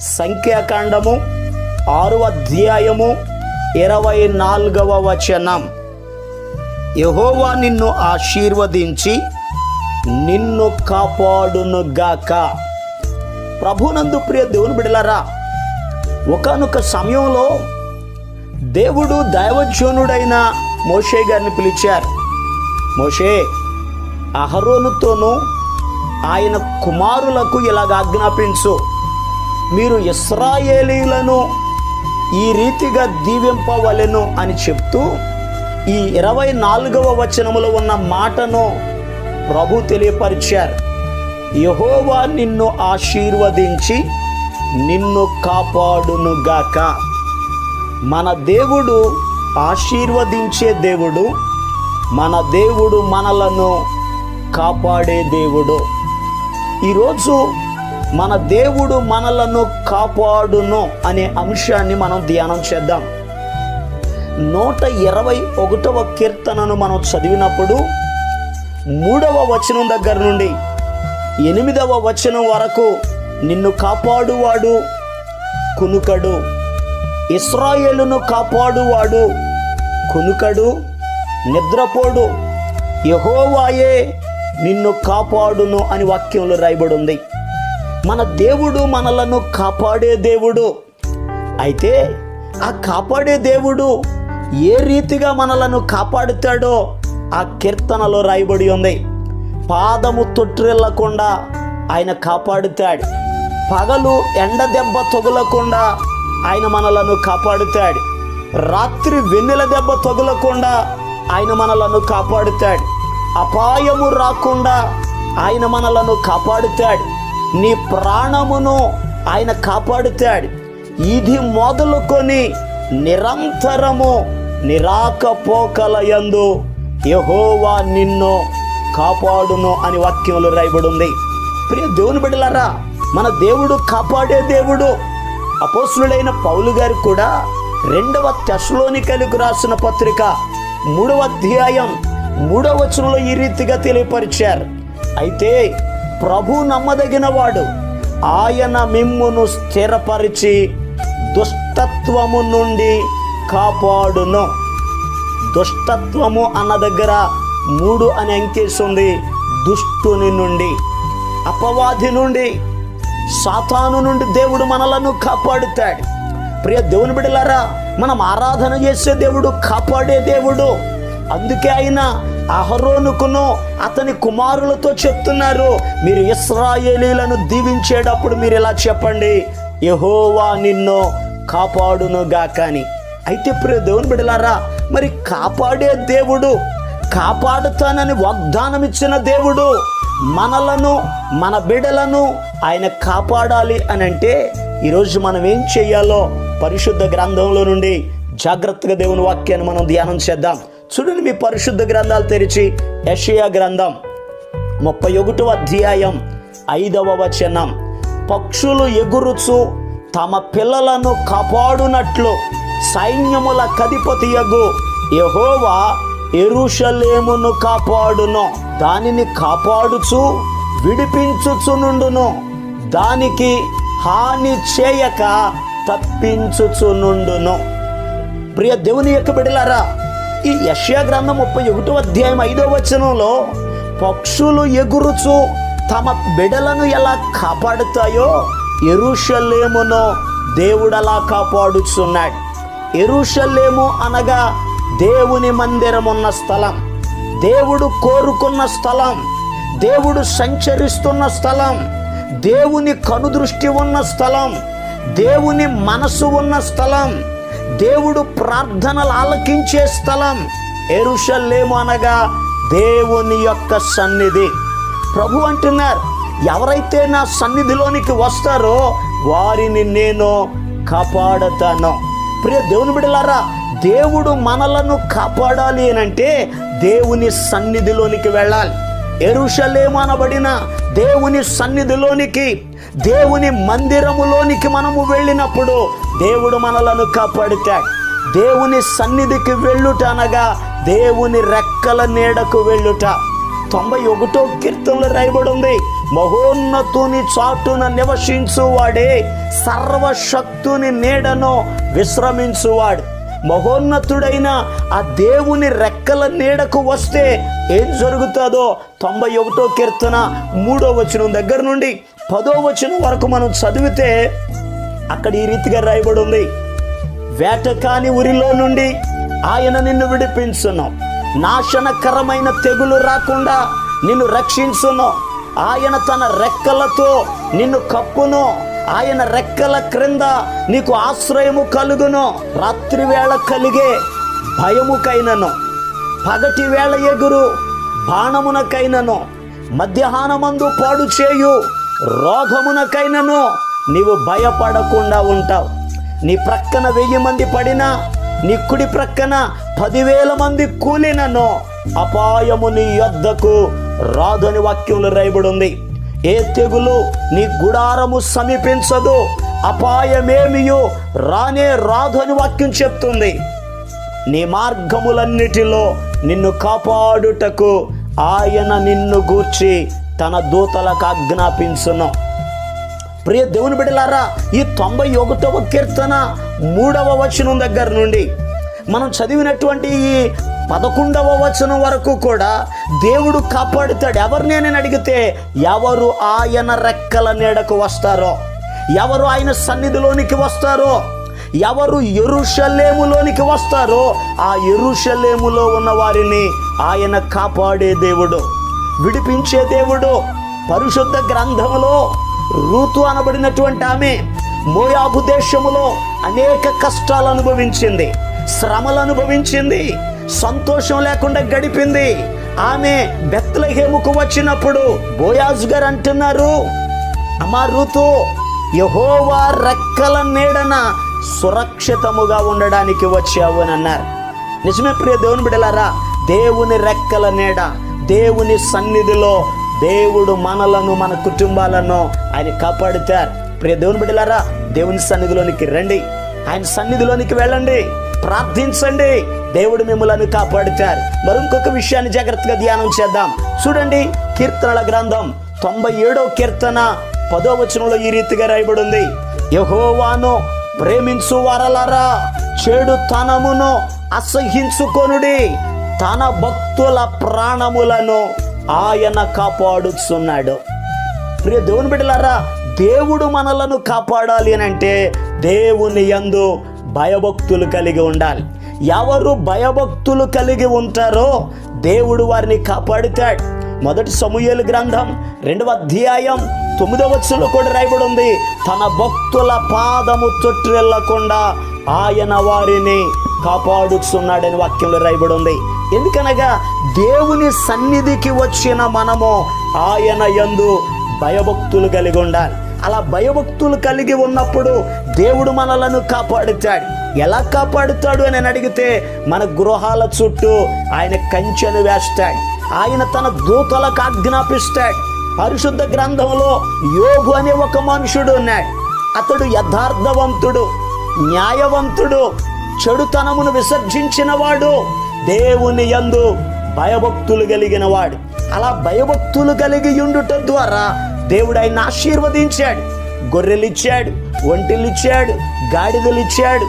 సంఖ్యాకాండము ఆరు అధ్యాయము ఇరవై నాలుగవ వచనం. యహోవా నిన్ను ఆశీర్వదించి నిన్ను కాపాడునుగాక ప్రభునందు ప్రియ దేవుని బిడలారా ఒకనొక సమయంలో దేవుడు దైవజనుడైన మోషే గారిని పిలిచారు. మోషే అహరోనుతోనూ ఆయన కుమారులకు ఇలాగ ఆజ్ఞాపించు. మీరు ఇస్రాయేలీలను ఈ రీతిగా దీవింపవలెను అని చెప్తూ ఈ ఇరవై నాలుగవ వచనములో ఉన్న మాటను ప్రభు తెలియపరిచారు. యహోవా నిన్ను ఆశీర్వదించి నిన్ను కాపాడునుగాక. మన దేవుడు ఆశీర్వదించే దేవుడు మన దేవుడు మనలను కాపాడే దేవుడు. ఈరోజు మన దేవుడు మనలను కాపాడును అనే అంశాన్ని మనం ధ్యానం చేద్దాం. నూట ఇరవై ఒకటవ కీర్తనను మనం చదివినప్పుడు మూడవ వచనం దగ్గర నుండి ఎనిమిదవ వచనం వరకు నిన్ను కాపాడువాడు కునుకడు. ఇస్రాయేలును కాపాడువాడు కునుకడు. నిద్రపోడు. యహోవాయే నిన్ను కాపాడును అని వాక్యంలో రాయబడి ఉంది. మన దేవుడు మనలను కాపాడే దేవుడు. అయితే ఆ కాపాడే దేవుడు ఏ రీతిగా మనలను కాపాడుతాడో ఆ కీర్తనలో రాయబడి ఉంది. పాదము తొట్టిల్లకుండా ఆయన కాపాడుతాడు. పగలు ఎండ దెబ్బ తగులకుండా ఆయన మనలను కాపాడుతాడు. రాత్రి వెన్నెల దెబ్బ తగులకుండా ఆయన మనలను కాపాడుతాడు. అపాయము రాకుండా ఆయన మనలను కాపాడుతాడు. నీ ప్రాణమును ఆయన కాపాడుతాడు. ఇది మొదలుకొని నిరంతరము నిరాకపోకల యందు యహోవా నిన్ను కాపాడును అని వాక్యంలో రాయబడి ఉంది ప్రియ దేవుని బిడ్డలారా మన దేవుడు కాపాడే దేవుడు. అపోసులుడైన పౌలు గారు కూడా రెండవ తెశలోనికలకు రాసిన పత్రిక మూడవ అధ్యాయం మూడవ వచనంలో ఈ రీతిగా తెలియపరిచారు. అయితే ప్రభు నమ్మదగిన వాడు ఆయన మిమ్మును స్థిరపరిచి దుష్టత్వము నుండి కాపాడును. దుష్టత్వము అన్న దగ్గర మూడు అని అంకేస్తుంది దుష్టుని నుండి అపవాది నుండి సాతాను నుండి దేవుడు మనలను కాపాడుతాడు. ప్రియ దేవుని బిడలారా మనం ఆరాధన చేసే దేవుడు కాపాడే దేవుడు. అందుకే ఆయన అహరోనుకును అతని కుమారులతో చెప్తున్నారు మీరు ఇస్రాయేలీలను దీవించేటప్పుడు మీరు ఇలా చెప్పండి యహోవా నిన్ను కాపాడునుగా కానీ అయితే ప్రియ దేవుని బిడలారా మరి కాపాడే దేవుడు కాపాడుతానని వాగ్దానం ఇచ్చిన దేవుడు మనలను మన బిడలను ఆయన కాపాడాలి అని అంటే ఈరోజు మనం ఏం చెయ్యాలో పరిశుద్ధ గ్రంథంలో నుండి జాగ్రత్తగా దేవుని వాక్యాన్ని మనం ధ్యానం చేద్దాం. చూడండి మీ పరిశుద్ధ గ్రంథాలు తెరిచి యషయా గ్రంథం ముప్పై ఒకటో అధ్యాయం ఐదవ వచనం. పక్షులు ఎగురుచు తమ పిల్లలను కాపాడునట్లు సైన్యముల కధిపతియగు యహోవా ఎరుషలేమును కాపాడును. దానిని కాపాడుచు విడిపించుచునుండును దానికి హాని చేయక తప్పించుచునుండును ప్రియ దేవుని యొక్క బిడలారా ఈ యష్యా గ్రంథం ముప్పై ఒకటో అధ్యాయం ఐదో వచనంలో పక్షులు ఎగురుచు తమ బిడలను ఎలా కాపాడుతాయో ఎరుషలేమును దేవుడు అలా కాపాడుచున్నాడు. ఎరుషలేము అనగా దేవుని మందిరం ఉన్న స్థలం. దేవుడు కోరుకున్న స్థలం. దేవుడు సంచరిస్తున్న స్థలం. దేవుని కనుదృష్టి ఉన్న స్థలం. దేవుని మనసు ఉన్న స్థలం. దేవుడు ప్రార్థనలు ఆలకించే స్థలం ఎరుషల్లేము అనగా దేవుని యొక్క సన్నిధి. ప్రభు అంటున్నారు ఎవరైతే నా సన్నిధిలోనికి వస్తారో వారిని నేను కాపాడతాను. ప్రియ దేవుని బిడలారా దేవుడు మనలను కాపాడాలి అని అంటే దేవుని సన్నిధిలోనికి వెళ్ళాలి. ఎరుషలేమనబడిన దేవుని సన్నిధిలోనికి దేవుని మందిరములోనికి మనము వెళ్ళినప్పుడు దేవుడు మనలను కాపాడుతాడు దేవుని సన్నిధికి వెళ్ళుట అనగా దేవుని రెక్కల నీడకు వెళ్ళుట. తొంభై ఒకటో కీర్తనలో రాయబడి ఉంది. మహోన్నతుని చాటున నివసించువాడే సర్వశక్తుని నీడను విశ్రమించువాడు. మహోన్నతుడైన ఆ దేవుని రెక్కల నీడకు వస్తే ఏం జరుగుతుందో తొంభై ఒకటో కీర్తన మూడో వచనం దగ్గర నుండి పదో వచనం వరకు మనం చదివితే అక్కడ ఈ రీతిగా రాయబడి ఉంది వేటకాని ఉరిలో నుండి ఆయన నిన్ను విడిపించున్నాం నాశనకరమైన తెగులు రాకుండా నిన్ను రక్షించును. ఆయన తన రెక్కలతో నిన్ను కప్పును. ఆయన రెక్కల క్రింద నీకు ఆశ్రయము కలుగును. రాత్రి వేళ కలిగే భయముకైనను. పగటి వేళ ఎగురు బాణమునకైనను. మధ్యాహ్నమందు పాడు చేయు రోగమునకైనను నీవు భయపడకుండా ఉంటావు. నీ ప్రక్కన వెయ్యి మంది పడినా నీ కుడి ప్రక్కన పదివేల మంది కూలినను. అపాయము నీ యొద్దకు రాదని వాక్యంలో రాయబడి ఉంది. ఏ తెగులు నీ గుడారము సమీపించదు? అపాయమేమియో రానే రాదు అని వాక్యం చెప్తుంది. నీ మార్గములన్నిటిలో నిన్ను కాపాడుటకు ఆయన నిన్ను గూర్చి తన దూతలకు ఆజ్ఞాపించును. ప్రియ దేవుని బిడ్డలారా ఈ తొంభై ఒకటవ కీర్తన మూడవ వచనం దగ్గర నుండి మనం చదివినటువంటి ఈ పదకొండవ వచనం వరకు కూడా దేవుడు కాపాడుతాడు. ఎవరిని నేను అడిగితే ఎవరు ఆయన రెక్కల నీడకు వస్తారో? ఎవరు ఆయన సన్నిధిలోనికి వస్తారో? ఎవరు ఎరుషలేములోనికి వస్తారో? ఆ ఎరుషలేములో ఉన్న వారిని ఆయన కాపాడే దేవుడు విడిపించే దేవుడు పరిశుద్ధ గ్రంథములో రూతు అనబడినటువంటి ఆమె మోయాబు దేశములో అనేక కష్టాలు అనుభవించింది శ్రమలు అనుభవించింది. సంతోషం లేకుండా గడిపింది. ఆమె బెత్తలహేముకు వచ్చినప్పుడు బోయాజు గారు అంటున్నారు అమ్మా ఋతు యహోవా రెక్కల నీడన సురక్షితముగా ఉండడానికి వచ్చావు అని అన్నారు. నిజమే ప్రియ దేవుని బిడలారా దేవుని రెక్కల నీడ దేవుని సన్నిధిలో దేవుడు మనలను మన కుటుంబాలను ఆయన కాపాడుతారు. ప్రియ దేవుని బిడలారా దేవుని సన్నిధిలోనికి రండి. ఆయన సన్నిధిలోనికి వెళ్ళండి. ప్రార్థించండి. దేవుడు మిమ్మలను కాపాడుతారు మరి ఇంకొక విషయాన్ని జాగ్రత్తగా ధ్యానం చేద్దాం. చూడండి కీర్తనల గ్రంథం తొంభై ఏడో కీర్తన పదో వచనంలో ఈ రీతిగా రాయబడి ఉంది యహోవాను ప్రేమించు వరలరా చెడు తనమును అసహించుకొనుడి తన భక్తుల ప్రాణములను ఆయన కాపాడుచున్నాడు. ప్రియ దేవుని బిడ్డలారా దేవుడు మనలను కాపాడాలి అని అంటే దేవుని యందు భయభక్తులు కలిగి ఉండాలి. ఎవరు భయభక్తులు కలిగి ఉంటారో దేవుడు వారిని కాపాడుతాడు. మొదటి సమూహలు గ్రంథం రెండవ అధ్యాయం తొమ్మిదవ వచ్చంలో కూడా రాయబడి ఉంది తన భక్తుల పాదము చుట్టూ వెళ్ళకుండా ఆయన వారిని కాపాడుచున్నాడని వాక్యంలో రాయబడి ఉంది ఎందుకనగా దేవుని సన్నిధికి వచ్చిన మనము ఆయన యందు భయభక్తులు కలిగి ఉండాలి. అలా భయభక్తులు కలిగి ఉన్నప్పుడు దేవుడు మనలను కాపాడుతాడు. ఎలా కాపాడుతాడు అని అడిగితే మన గృహాల చుట్టూ ఆయన కంచెను వేస్తాడు. ఆయన తన దూతలకు ఆజ్ఞాపిస్తాడు. పరిశుద్ధ గ్రంథంలో యోగు అనే ఒక మనుషుడు ఉన్నాడు. అతడు యథార్థవంతుడు న్యాయవంతుడు చెడుతనమును విసర్జించిన వాడు దేవుని యందు భయభక్తులు కలిగిన వాడు అలా భయభక్తులు కలిగి ఉండుట ద్వారా దేవుడు ఆయన ఆశీర్వదించాడు గొర్రెలిచ్చాడు ఒంటిల్నిచ్చాడు గాడిదలిచ్చాడు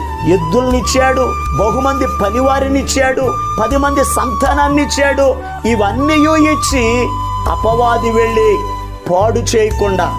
ఇచ్చాడు బహుమంది పనివారినిచ్చాడు పది మంది సంతానాన్ని ఇచ్చాడు ఇవన్నీ ఇచ్చి అపవాది వెళ్ళి పాడు చేయకుండా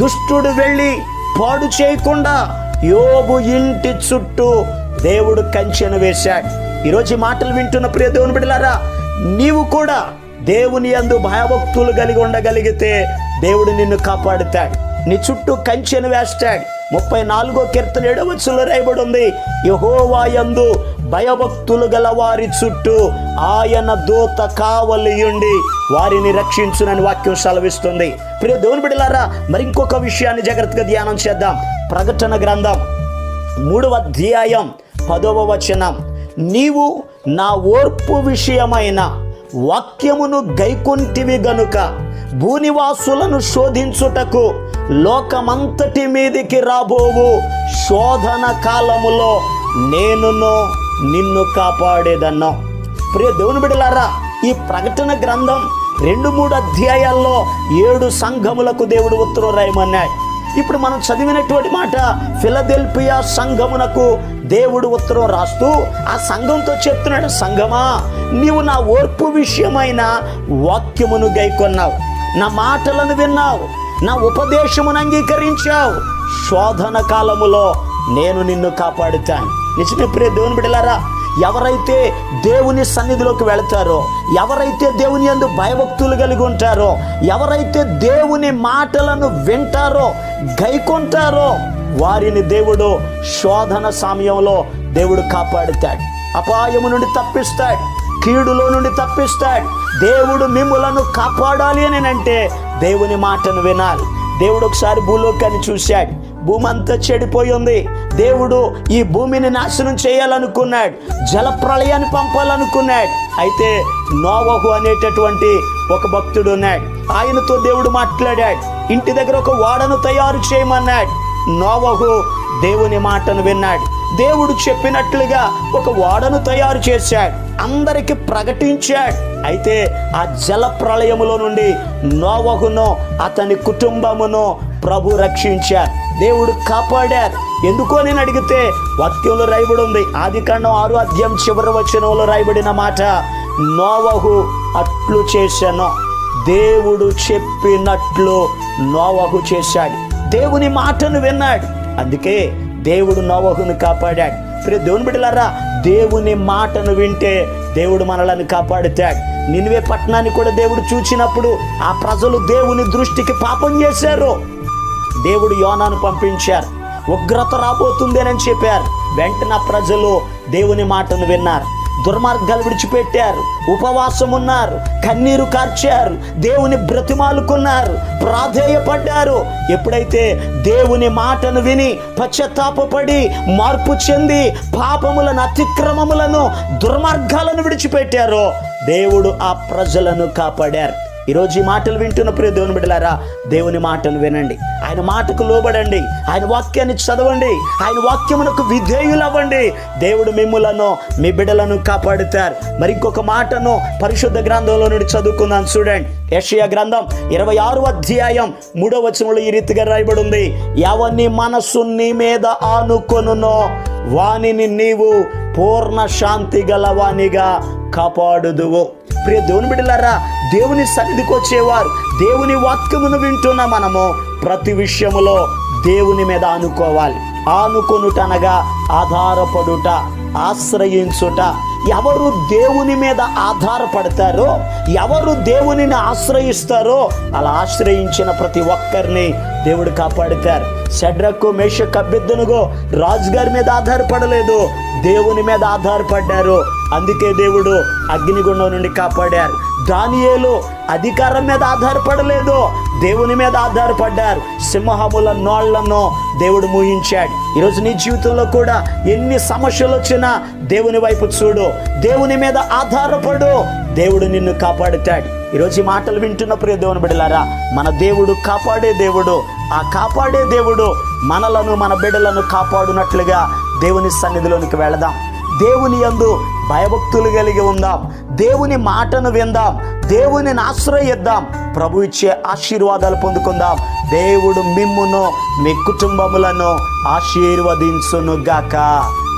దుష్టుడు వెళ్ళి పాడు చేయకుండా యోబు ఇంటి చుట్టూ దేవుడు కంచెను వేశాడు. ఈరోజు మాటలు వింటున్న ప్రియ దేవుని బిడ్డలారా నీవు కూడా దేవుని యందు భయభక్తులు కలిగి ఉండగలిగితే దేవుడు నిన్ను కాపాడుతాడు. నీ చుట్టూ కంచెను వేస్తాడు. ముప్పై నాలుగో కీర్తన ఏడవచ్చులో రాయబడి ఉంది యహోవాయందు భయభక్తులు గల వారి చుట్టూ ఆయన దూత కావలియుండి వారిని రక్షించునని వాక్యం సెలవిస్తుంది. ప్రియ దేవుని బిడలారా మరి ఇంకొక విషయాన్ని జాగ్రత్తగా ధ్యానం చేద్దాం. ప్రకటన గ్రంథం మూడవ అధ్యాయం పదవ వచనం. నీవు నా ఓర్పు విషయమైన వాక్యమును గైకొంటివి గనుక భూనివాసులను శోధించుటకు లోకమంతటి మీదికి రాబోవు. శోధన కాలములో నేనును నిన్ను కాపాడేదన్నా. ప్రియ దేవుని బిడలారా ఈ ప్రకటన గ్రంథం రెండు మూడు అధ్యాయాల్లో ఏడు సంఘములకు దేవుడు ఉత్తరం రాయమన్నాడు. ఇప్పుడు మనం చదివినటువంటి మాట ఫిలదెల్పియా సంఘమునకు దేవుడు ఉత్తరం రాస్తూ ఆ సంఘంతో చెప్తున్నాడు సంఘమా నీవు నా ఓర్పు విషయమైన వాక్యమును గైకొన్నావు. నా మాటలను విన్నావు. నా ఉపదేశమును అంగీకరించావు. శోధన కాలములో నేను నిన్ను కాపాడుతాను. నిజమే ప్రియ దేవుని బిడ్డలారా ఎవరైతే దేవుని సన్నిధిలోకి వెళతారో ఎవరైతే దేవుని యందు భయభక్తులు కలిగి ఉంటారో ఎవరైతే దేవుని మాటలను వింటారో గైకొంటారో వారిని దేవుడు శోధన సమయంలో దేవుడు కాపాడుతాడు. అపాయము నుండి తప్పిస్తాడు. కీడులో నుండి తప్పిస్తాడు. దేవుడు మిమ్మలను కాపాడాలి అని అంటే దేవుని మాటను వినాలి. దేవుడు ఒకసారి భూలోకాన్ని చూశాడు. భూమి అంతా చెడిపోయి ఉంది దేవుడు ఈ భూమిని నాశనం చేయాలనుకున్నాడు. జల ప్రళయాన్ని పంపాలనుకున్నాడు. అయితే నోవహు అనేటటువంటి ఒక భక్తుడు ఉన్నాడు. ఆయనతో దేవుడు మాట్లాడాడు. ఇంటి దగ్గర ఒక ఓడను తయారు చేయమన్నాడు. నోవహు దేవుని మాటను విన్నాడు. దేవుడు చెప్పినట్లుగా ఒక ఓడను తయారు చేశాడు. అందరికి ప్రకటించాడు. అయితే ఆ జల ప్రళయములో నుండి నోవహును అతని కుటుంబమును ప్రభు రక్షించారు దేవుడు కాపాడారు ఎందుకో నేను అడిగితే వాక్యంలో రాయబడి ఉంది ఆది కాండం ఆరు అధ్యాయం చివరి వచనంలో రాయబడిన మాట నోవహు అట్లు చేశాను. దేవుడు చెప్పినట్లు నోవహు చేశాడు. దేవుని మాటను విన్నాడు. అందుకే దేవుడు నోవహును కాపాడాడు. ప్రియ దేవుని బిడ్డలారా దేవుని మాటను వింటే దేవుడు మనలను కాపాడుతాడు. నిన్వే పట్టణాన్ని కూడా దేవుడు చూచినప్పుడు ఆ ప్రజలు దేవుని దృష్టికి పాపం చేశారు. దేవుడు యోనాను పంపించారు. ఉగ్రత రాబోతుందేనని చెప్పారు. వెంటనే ప్రజలు దేవుని మాటను విన్నారు. దుర్మార్గాలు విడిచిపెట్టారు. ఉపవాసం ఉన్నారు కన్నీరు కార్చారు. దేవుని బ్రతిమాలుకున్నారు. ప్రాధేయపడ్డారు. ఎప్పుడైతే దేవుని మాటను విని పశ్చాత్తాపడి మార్పు చెంది పాపములను అతిక్రమములను దుర్మార్గాలను విడిచిపెట్టారో దేవుడు ఆ ప్రజలను కాపాడారు. ఈరోజు ఈ మాటలు వింటున్న ప్రియ దేవుని బిడ్డలారా దేవుని మాటలు వినండి. ఆయన మాటకు లోబడండి. ఆయన వాక్యాన్ని చదవండి. ఆయన వాక్యమునకు విధేయులు అవ్వండి దేవుడు మిమ్ములను మీ బిడ్డలను కాపాడుతారు. మరి ఇంకొక మాటను పరిశుద్ధ గ్రంథంలో నుండి చదువుకుందాం చూడండి. యషియా గ్రంథం ఇరవై ఆరు అధ్యాయం మూడో వచనంలో ఈ రీతిగా రాయబడి ఉంది ఎవని మనస్సు నీ మీద ఆనుకొనునో. వానిని నీవు పూర్ణ శాంతి గలవానిగా కాపాడుదువు. ప్రియ దేవుని బిడ్డలారా దేవుని సన్నిధికి వచ్చేవారు. దేవుని వాక్యమును వింటున్న మనము ప్రతి విషయములో దేవుని మీద ఆనుకోవాలి. ఆనుకొనుటనగా ఆధారపడుట ఆశ్రయించుట. ఎవరు దేవుని మీద ఆధారపడతారో ఎవరు దేవునిని ఆశ్రయిస్తారో అలా ఆశ్రయించిన ప్రతి ఒక్కరిని దేవుడు కాపాడుతారు. షడ్రకు మేష కబ్బిద్దునుగో రాజుగారి మీద ఆధారపడలేదు. దేవుని మీద ఆధారపడ్డారు. అందుకే దేవుడు అగ్నిగుండం నుండి కాపాడారు. దానియేలు అధికారం మీద ఆధారపడలేదు. దేవుని మీద ఆధారపడ్డారు. సింహముల నోళ్ళను దేవుడు మూయించాడు. ఈరోజు నీ జీవితంలో కూడా ఎన్ని సమస్యలు వచ్చినా దేవుని వైపు చూడు. దేవుని మీద ఆధారపడు. దేవుడు నిన్ను కాపాడుతాడు. ఈరోజు ఈ మాటలు వింటున్న ప్రియ దేవుని బిడలారా మన దేవుడు కాపాడే దేవుడు ఆ కాపాడే దేవుడు మనలను మన బిడలను కాపాడునట్లుగా దేవుని సన్నిధిలోనికి వెళదాం. దేవుని యందు భయభక్తులు కలిగి ఉందాం. దేవుని మాటను విందాం. దేవుని ఆశ్రయిద్దాం. ప్రభు ఇచ్చే ఆశీర్వాదాలు పొందుకుందాం. దేవుడు మిమ్మును మీ కుటుంబములను ఆశీర్వదించును గాక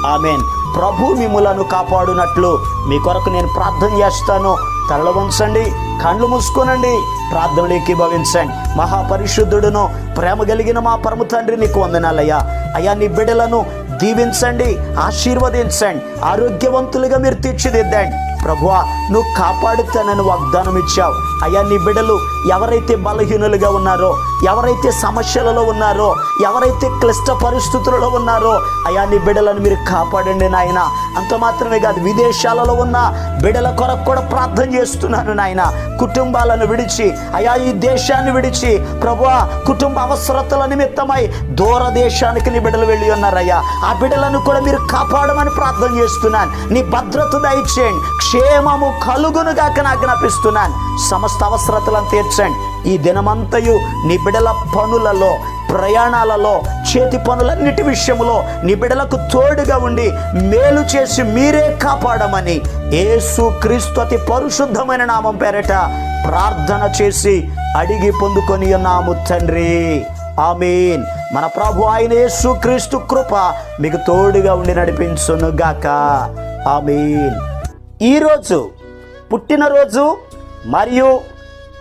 ఆమెన్. ప్రభు మిమ్ములను కాపాడునట్లు మీ కొరకు నేను ప్రార్థన చేస్తాను. తరల వంచండి కళ్ళు మూసుకోనండి ప్రార్థనలోకి భవించండి. మహాపరిశుద్ధుడును ప్రేమ కలిగిన మా పరమ తండ్రి నీకు వందనాలయ్యా. అయ్యా నీ బిడ్డలను దీవించండి ఆశీర్వదించండి. ఆరోగ్యవంతులుగా మీరు తీర్చిదిద్దండి. ప్రభువా నువ్వు కాపాడుతానని వాగ్దానం ఇచ్చావు అయ్యా నీ బిడ్డలు ఎవరైతే బలహీనులుగా ఉన్నారో ఎవరైతే సమస్యలలో ఉన్నారో ఎవరైతే క్లిష్ట పరిస్థితులలో ఉన్నారో అయ్యా నీ బిడలను మీరు కాపాడండి నాయన. అంత మాత్రమే కాదు విదేశాలలో ఉన్న బిడ్డల కొరకు కూడా ప్రార్థన చేస్తున్నాను నాయన. కుటుంబాలను విడిచి అయా ఈ దేశాన్ని విడిచి ప్రభువా కుటుంబ అవసరతల నిమిత్తమై దూర దేశానికి నీ బిడ్డలు వెళ్ళి ఉన్నారయ్యా. ఆ బిడ్డలను కూడా మీరు కాపాడమని ప్రార్థన చేస్తున్నాను. నీ భద్రత దయచేయండి. క్షేమము కలుగునుగాక నా నాకు జ్ఞాపిస్తున్నాను. సమస్త అవసరతలను తీర్చండి ఈ దినమంతయు నీ పనులలో ప్రయాణాలలో చేతి పనులన్నిటి విషయంలో నీ తోడుగా ఉండి మేలు చేసి మీరే కాపాడమని ఏసు క్రీస్తు అతి పరిశుద్ధమైన నామం పేరట ప్రార్థన చేసి అడిగి పొందుకొని ఉన్నాము తండ్రి. ఆమెన్. మన ప్రభు ఆయన యేసు క్రీస్తు కృప మీకు తోడుగా ఉండి నడిపించును గాక. ఆమెన్. ఈరోజు పుట్టినరోజు మరియు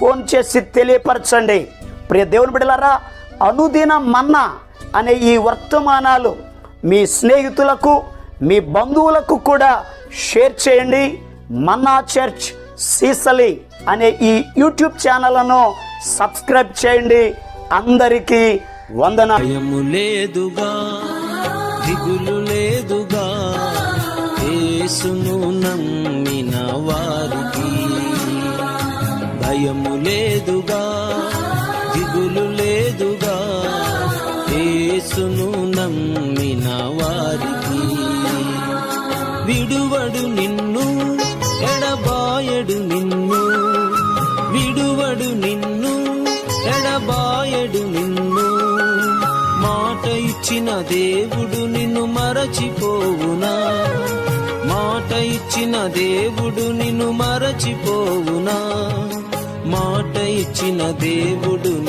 ఫోన్ చేసి తెలియపరచండి. ప్రియ దేవుని బిడ్డలారా అనుదిన మన్నా అనే ఈ వర్తమానాలు మీ స్నేహితులకు మీ బంధువులకు కూడా షేర్ చేయండి. మన్నా చర్చ్ సీసలి అనే ఈ యూట్యూబ్ ఛానల్ను సబ్స్క్రైబ్ చేయండి. అందరికీ వందన. లేదుగా దిగులు లేదుగా యేసును నమ్మిన వారి భయము లేదుగా దిగులు లేదుగా యేసును నమ్మిన వారికి. విడువడు నిన్ను ఎడబాయడు నిన్ను. విడువడు నిన్ను ఎడబాయడు నిన్ను. మాట ఇచ్చిన దేవుడు నిన్ను మరచిపోవునా? మాట ఇచ్చిన దేవుడు నిన్ను మరచిపోవునా? మాట ఇచ్చిన దేవుడు